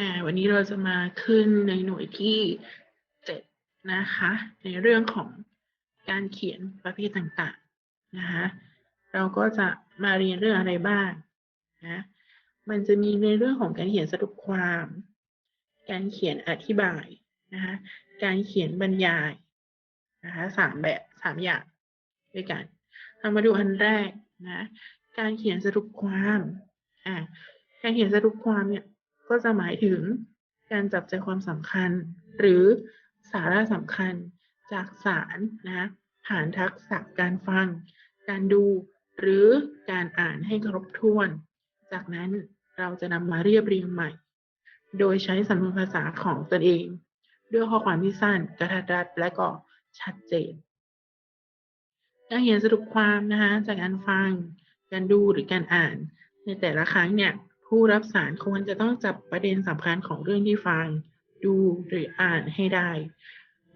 อ่าวันนี้เราจะมาขึ้นในหน่วยที่เจ็ดนะคะ ในเรื่องของการเขียนประเภทต่างๆนะคะเราก็จะมาเรียนเรื่องอะไรบ้างนะมันจะมีในเรื่องของการเขียนสรุปความ การเขียนอธิบายนะคะการเขียนบรรยายนะคะสามแบบสามอย่างด้วยกันเรามาดูอันแรกนะการเขียนสรุปความอ่าการเขียนสรุปความเนี่ย ก็จะหมายถึงการจับใจความสำคัญ หรือสาระสำคัญจากสารนะผ่านทักษะการฟัง การดู หรือการอ่านให้ครบถ้วน จากนั้นเราจะนำมาเรียบเรียงใหม่ โดยใช้สำนวนภาษาของตนเอง ด้วยข้อความที่สั้นกระทัดรัดและก็ชัดเจนการเขียนสรุปความนะคะจากการฟัง การดูหรือการอ่าน ในแต่ละครั้งเนี่ย ผู้รับสารควรจะต้องจับประเด็นสำคัญของเรื่องที่ฟัง ดูหรืออ่านให้ได้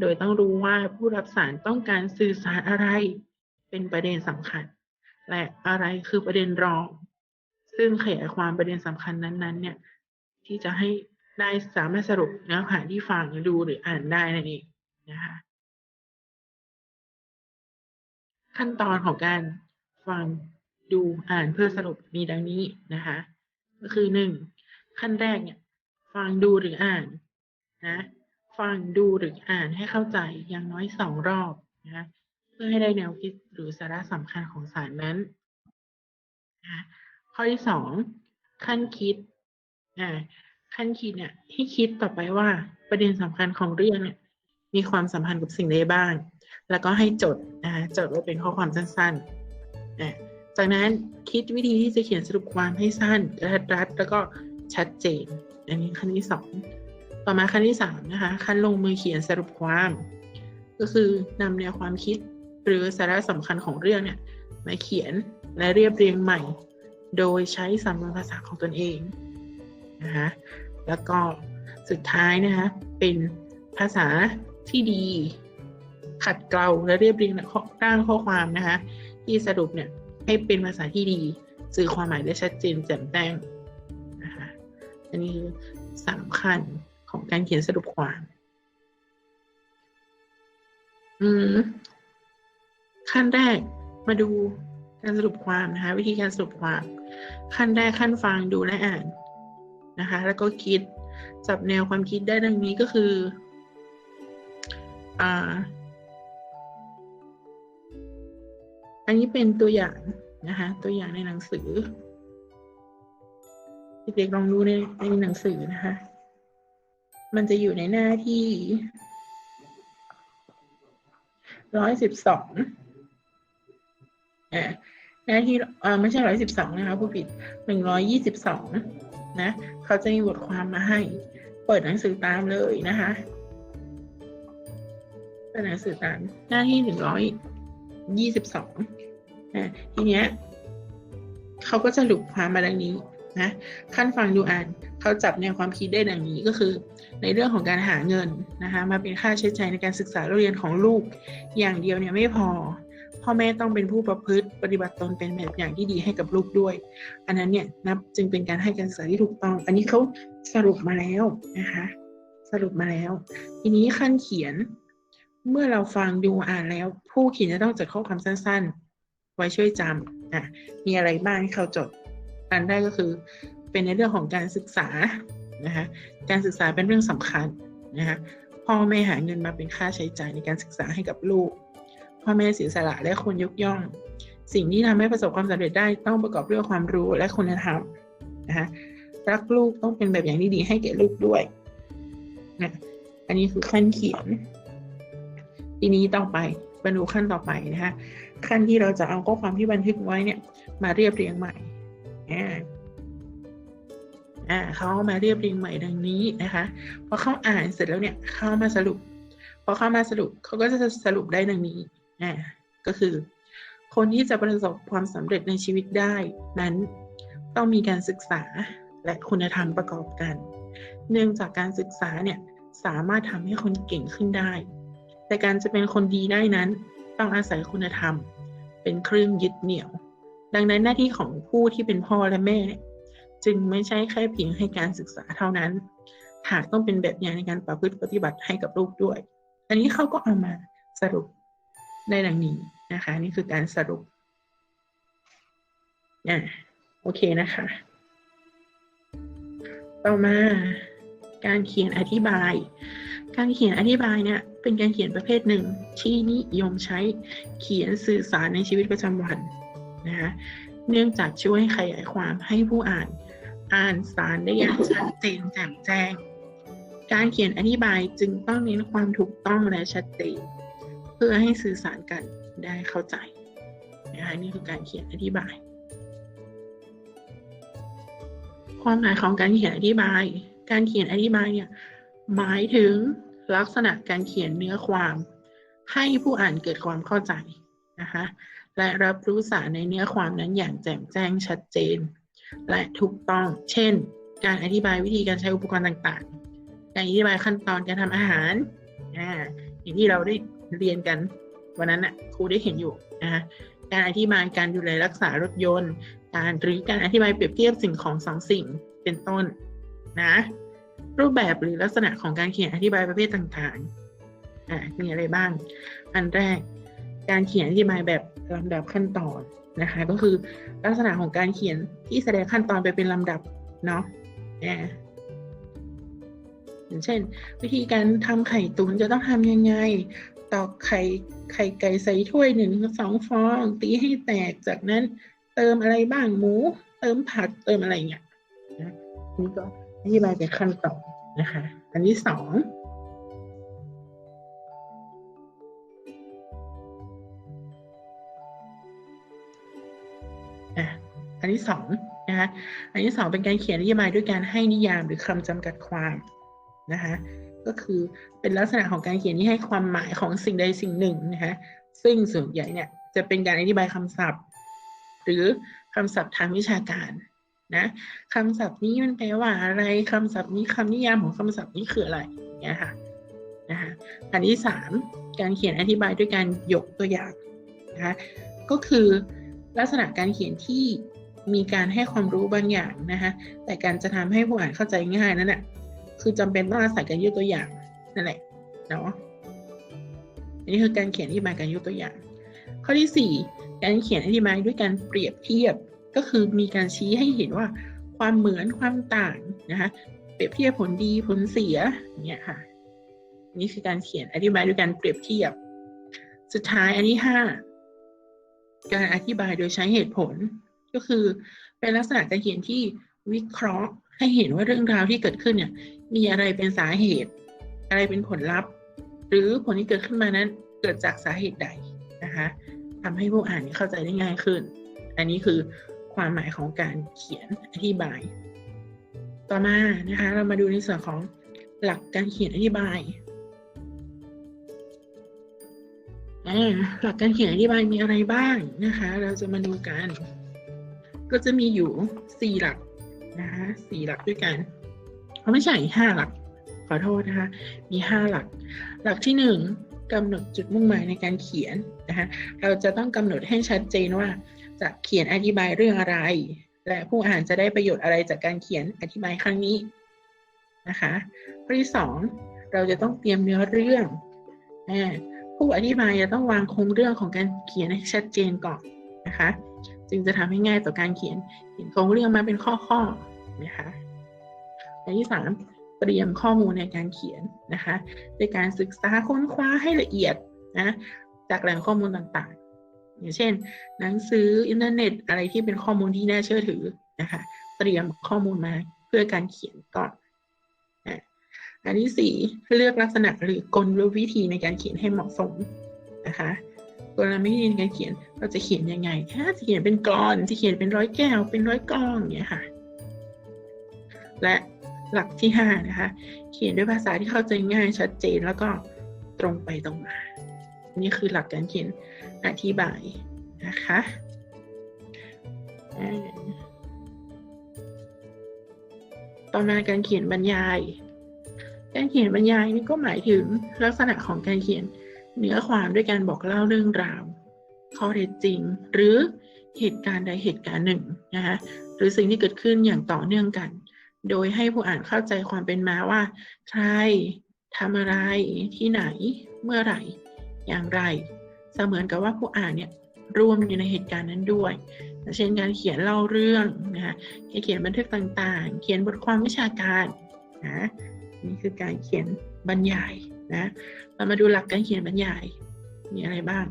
โดยต้องรู้ว่าผู้รับสารต้องการสื่อสารอะไร เป็นประเด็นสำคัญ และอะไรคือประเด็นรอง ซึ่งขยายความประเด็นสำคัญนั้นๆ เนี่ย ที่จะให้ได้สามารถสรุปเนื้อหาที่ฟังดูหรืออ่านได้นั่นเองนะคะขั้นตอนของการฟังดูอ่านเพื่อสรุปมีดังนี้นะคะ คือหนึ่งขั้นแรกเนี่ย ฟังดูหรืออ่านนะฟังดูหรืออ่านให้เข้าใจอย่างน้อยสองรอบนะเพื่อให้ได้แนวคิดหรือสาระสำคัญของสารนั้นนะข้อที่สองขั้นคิดอ่าขั้นคิดเนี่ยให้คิดต่อไปว่าประเด็นสำคัญของเรื่องเนี่ยมีความสัมพันธ์กับสิ่งใดบ้าง แล้วก็ให้จดนะคะจดไว้เป็นข้อความสั้นๆนะ จากนั้นคิดวิธีที่จะเขียนสรุปความให้สั้นกระทัดรัดแล้วก็ชัดเจน อันนี้ขั้นที่สองต่อมาขั้นที่สามนะคะขั้นลงมือเขียนสรุปความ ก็คือนำแนวความคิดหรือสาระสำคัญของเรื่องเนี่ยมาเขียนและเรียบเรียงใหม่ โดยใช้สำนวนภาษาของตนเองนะคะแล้วก็สุดท้ายนะคะเป็นภาษาที่ดี ขัดเกลาและเรียบเรียงร่างข้อความนะคะที่สรุปเนี่ย ให้เป็นภาษาที่ดีสื่อความหมายได้ชัดเจนแจ่มแจ้งนะคะอันนี้คือสำคัญของการเขียนสรุปความ อืมขั้นแรกมาดูการสรุปความนะคะ วิธีการสรุปความ ขั้นแรกขั้นฟังดูและอ่านนะคะ แล้วก็คิดจับแนวความคิดได้ดังนี้ก็คือ อ่า อันนี้เป็นตัวอย่างนะคะ ตัวอย่างในหนังสือ เด็กๆลองดูในในหนังสือนะคะ มันจะอยู่ในหน้าที่ร้อยสิบสองอ่าหน้าที่อ่าไม่ใช่ร้อยสิบสองนะคะผู้ผิดหนึ่งร้อยยี่สิบสองนะ เขาจะมีบทความมาให้ เปิดหนังสือตามเลยนะคะเปิดหนังสือตามหน้าที่หนึ่งร้อยยี่สิบสอง นะทีเนี้ยเขาก็จะหลุดความมาดังนี้นะขั้นฟังดูอ่านเขาจับแนวความคิดได้ดังนี้ก็คือ ในเรื่องของการหาเงินนะคะมาเป็นค่าใช้จ่ายในการศึกษาเรียนของลูก อย่างเดียวเนี่ยไม่พอ พ่อแม่ต้องเป็นผู้ประพฤติปฏิบัติตนเป็นแบบอย่างที่ดีให้กับลูกด้วย อันนั้นเนี่ยนับจึงเป็นการให้การศึกษาที่ถูกต้อง อันนี้เขาสรุปมาแล้วนะคะสรุปมาแล้ว ทีนี้ขั้นเขียน เมื่อเราฟังดูอ่านแล้ว ผู้เขียนจะต้องจดข้อความสั้นๆ ไว้ช่วยจำอะมีอะไรบ้างที่เขาจด อันแรกก็คือเป็นในเรื่องของการศึกษานะคะการศึกษาเป็นเรื่องสำคัญนะคะพ่อแม่หาเงินมาเป็นค่าใช้จ่ายในการศึกษาให้กับลูก พ่อแม่เสียสละและคนยกย่อง สิ่งที่ทำให้ประสบความสำเร็จได้ต้องประกอบด้วยความรู้และคุณธรรมนะคะรักลูกต้องเป็นแบบอย่างที่ดีให้แก่ลูกด้วยนะอันนี้คือขั้นเขียน ทีนี้ต่อไปบรรลุขั้นต่อไปนะคะ ขั้นที่เราจะเอาข้อความที่บันทึกไว้เนี่ย มาเรียบเรียงใหม่อ่าอ่าเขามาเรียบเรียงใหม่ดังนี้นะคะพอเขาอ่านเสร็จแล้วเนี่ยเข้ามาสรุปพอเข้ามาสรุปเขาก็จะสรุปได้ดังนี้อ่าก็คือ คนที่จะประสบความสำเร็จในชีวิตได้นั้นต้องมีการศึกษาและคุณธรรมประกอบกัน เนื่องจากการศึกษาเนี่ยสามารถทำให้คนเก่งขึ้นได้ แต่การจะเป็นคนดีได้นั้น ต้องอาศัยคุณธรรม เป็นเครื่องยึดเหนี่ยว ดังนั้นหน้าที่ของผู้ที่เป็นพ่อและแม่ จึงไม่ใช่แค่เพียงให้การศึกษาเท่านั้น หากต้องเป็นแบบอย่างในการประพฤติปฏิบัติให้กับลูกด้วย อันนี้เขาก็เอามาสรุปในดังนี้นะคะ นี่คือการสรุปอ่าโอเคนะคะ ต่อมาการเขียนอธิบาย การเขียนอธิบายเนี่ยเป็นการเขียนประเภทหนึ่ง ที่นิยมใช้เขียนสื่อสารในชีวิตประจำวันนะคะเนื่องจากช่วยขยายความให้ผู้อ่าน อ่านสารได้อย่างชัดเจนแจ่มแจ้ง การเขียนอธิบายจึงต้องเน้นความถูกต้องและชัดเจน เพื่อให้สื่อสารกันได้เข้าใจนะคะนี่คือการเขียนอธิบาย ความหมายของการเขียนอธิบาย การเขียนอธิบายเนี่ย หมายถึงลักษณะการเขียนเนื้อความให้ผู้อ่านเกิดความเข้าใจนะคะและรับรู้สารในเนื้อความนั้นอย่างแจ่มแจ้งชัดเจน และถูกต้อง เช่น การอธิบายวิธีการใช้อุปกรณ์ต่างๆ การอธิบายขั้นตอนการทำอาหารอ่าอย่างที่เราได้เรียนกันวันนั้นน่ะครูได้เห็นอยู่นะคะการอธิบายการดูแลรักษารถยนต์ การหรือการอธิบายเปรียบเทียบสิ่งของสองสิ่งเป็นต้นนะ รูปแบบหรือลักษณะของการเขียนอธิบายประเภทต่างๆ อ่ามีอะไรบ้าง อันแรก การเขียนอธิบายแบบลำดับขั้นตอนนะคะ ก็คือลักษณะของการเขียนที่แสดงขั้นตอนไปเป็นลำดับเนาะอ่าอย่างเช่น วิธีการทำไข่ตุ๋นจะต้องทำยังไง ตอกไข่ไข่ไก่ใส่ถ้วยหนึ่งสองฟอง ตีให้แตกจากนั้น เติมอะไรบ้างหมู เติมผักเติมอะไรเงี้ยนะนี่ก็ อธิบายเป็นขั้นตอนนะคะ อันที่สองอะอันที่สองนะคะ อันที่สองเป็นการเขียนอธิบายด้วยการให้นิยามหรือคำจำกัดความนะคะ ก็คือเป็นลักษณะของการเขียนที่ให้ความหมายของสิ่งใดสิ่งหนึ่งนะคะซึ่งส่วนใหญ่เนี่ยจะเป็นการอธิบายคำศัพท์ หรือคำศัพท์ทางวิชาการ นะคำศัพท์นี้มันแปลว่าอะไรคำศัพท์นี้คำนิยามของคำศัพท์นี้คืออะไรอย่างเงี้ยค่ะนะคะอันที่สามการเขียนอธิบายด้วยการยกตัวอย่างนะคะก็คือลักษณะการเขียนที่มีการให้ความรู้บางอย่างนะคะแต่การจะทำให้ผู้อ่านเข้าใจง่ายนั่นแหละคือจำเป็นต้องอาศัยการยกตัวอย่างนั่นแหละเนาะอันนี้คือการเขียนอธิบายการยกตัวอย่าง ข้อที่สี่การเขียนอธิบายด้วยการเปรียบเทียบ ก็คือมีการชี้ให้เห็นว่าความเหมือนความต่างนะคะเปรียบเทียบผลดีผลเสียอย่างเงี้ยค่ะ นี่คือการเขียนอธิบายด้วยการเปรียบเทียบ สุดท้ายอันที่ห้าการอธิบายโดยใช้เหตุผล ก็คือเป็นลักษณะการเขียนที่วิเคราะห์ให้เห็นว่าเรื่องราวที่เกิดขึ้นเนี่ย มีอะไรเป็นสาเหตุ อะไรเป็นผลลัพธ์ หรือผลที่เกิดขึ้นมานั้นเกิดจากสาเหตุใดนะคะทำให้ผู้อ่านเข้าใจได้ง่ายขึ้น อันนี้คือ ความหมายของการเขียนอธิบาย ต่อมานะคะ เรามาดูในส่วนของหลักการเขียนอธิบายหลักการเขียนอธิบายมีอะไรบ้างนะคะ เราจะมาดูกัน ก็จะมีอยู่สี่หลักนะคะสี่หลักด้วยกันเขาไม่ใช่ห้าหลัก ขอโทษนะคะ มีห้าหลัก หลักที่หนึ่งกำหนดจุดมุ่งหมายในการเขียนนะคะ เราจะต้องกำหนดให้ชัดเจนว่า จะเขียนอธิบายเรื่องอะไร และผู้อ่านจะได้ประโยชน์อะไรจากการเขียนอธิบายครั้งนี้นะคะข้อที่สองเราจะต้องเตรียมเนื้อเรื่องผู้อธิบายจะต้องวางโครงเรื่องของการเขียนให้ชัดเจนก่อนนะคะ จึงจะทำให้ง่ายต่อการเขียนเขียนโครงเรื่องมาเป็นข้อๆนะคะอันที่สามเตรียมข้อมูลในการเขียนนะคะในการศึกษาค้นคว้าให้ละเอียดนะจากแหล่งข้อมูลต่างๆ อย่างเช่น หนังสืออินเทอร์เน็ตอะไรที่เป็นข้อมูลที่น่าเชื่อถือนะคะ เตรียมข้อมูลมาเพื่อการเขียนก่อนอันที่สี่เลือกลักษณะหรือกลวิธีในการเขียนให้เหมาะสมนะคะกลวิธีในการเขียนเราจะเขียนยังไงถ้าจะเขียนเป็นกรอนจะเขียนเป็นร้อยแก้ว เป็นร้อยกองอย่างเงี้ยค่ะ และหลักที่ห้านะคะ เขียนด้วยภาษาที่เข้าใจง่ายชัดเจนแล้วก็ตรงไปตรงมา นี่คือหลักการเขียนอธิบายนะคะต่อมาการเขียนบรรยาย การเขียนบรรยายนี่ก็หมายถึงลักษณะของการเขียนเนื้อความด้วยการบอกเล่าเรื่องราวข้อเท็จจริง หรือเหตุการณ์ใดเหตุการณ์หนึ่งนะคะหรือสิ่งที่เกิดขึ้นอย่างต่อเนื่องกัน โดยให้ผู้อ่านเข้าใจความเป็นมาว่า ใครทำอะไรที่ไหนเมื่อไหร่ อย่างไร เสมือนกับว่าผู้อ่านเนี่ยร่วมอยู่ในเหตุการณ์นั้นด้วย เช่นการเขียนเล่าเรื่องนะคะเขียนบันทึกต่างๆ เขียนบทความวิชาการนะนี่คือการเขียนบรรยายนะเรามาดูหลักการเขียนบรรยายมีอะไรบ้าง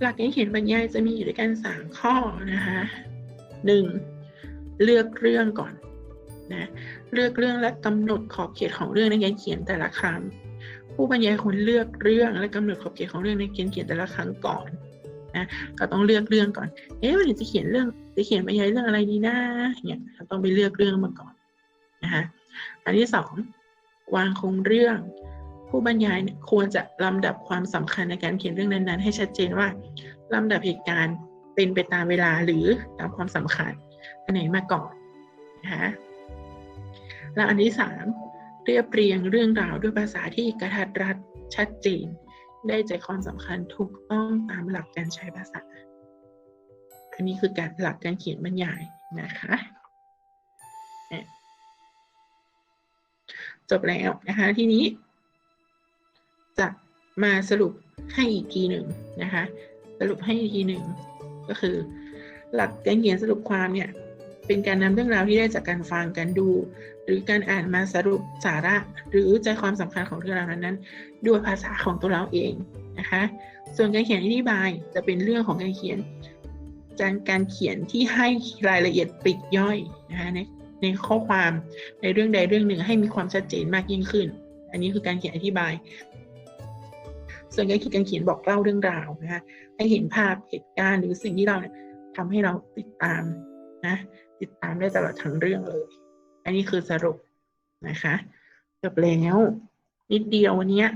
หลักการเขียนบรรยายจะมีอยู่ด้วยกันสามข้อนะคะหนึ่งเลือกเรื่องก่อนนะเลือกเรื่องและกำหนดขอบเขตของเรื่องในการเขียนแต่ละครั้ง ผู้บรรยายควรเลือกเรื่องและกำหนดขอบเขตของเรื่องในการเขียนแต่ละครั้งก่อนนะก็ต้องเลือกเรื่องก่อน เอ๊ะวันนี้จะเขียนเรื่องจะเขียนบรรยายเรื่องอะไรดีนะเนี่ยเราต้องไปเลือกเรื่องมาก่อนนะคะอันที่สองวางโครงเรื่อง ผู้บรรยายเนี่ยควรจะลำดับความสำคัญในการเขียนเรื่องนั้นๆ ให้ชัดเจนว่าลำดับเหตุการณ์เป็นไปตามเวลาหรือตามความสำคัญอันไหนมาก่อนนะคะแล้วอันที่สาม เรียบเรียงเรื่องราวด้วยภาษาที่กระทัดรัดชัดเจน ได้ใจความสำคัญถูกต้องตามหลักการใช้ภาษา อันนี้คือการหลักการเขียนบรรยายนะคะจบแล้วนะคะทีนี้ จะมาสรุปให้อีกทีหนึ่งนะคะ สรุปให้อีกทีหนึ่งก็คือ หลักการเขียนสรุปความเนี่ย เป็นการนำเรื่องราวที่ได้จากการฟังการดู หรือการอ่านมาสรุปสาระ หรือใจความสำคัญของเรื่องราวนั้นๆด้วยภาษาของตัวเราเองนะคะ ส่วนการเขียนอธิบายจะเป็นเรื่องของการเขียนการการเขียนที่ให้รายละเอียดปลีกย่อยนะคะในในข้อความในเรื่องใดเรื่องหนึ่งให้มีความชัดเจนมากยิ่งขึ้น อันนี้คือการเขียนอธิบาย ส่วนการเขียนการเขียนบอกเล่าเรื่องราวนะคะให้เห็นภาพเหตุการณ์หรือสิ่งที่เราเนี่ยทำให้เราติดตาม นะ ติดตามได้ตลอดทั้งเรื่องเลย อันนี้คือสรุปนะคะจบแล้วนิดเดียววันเนี้ย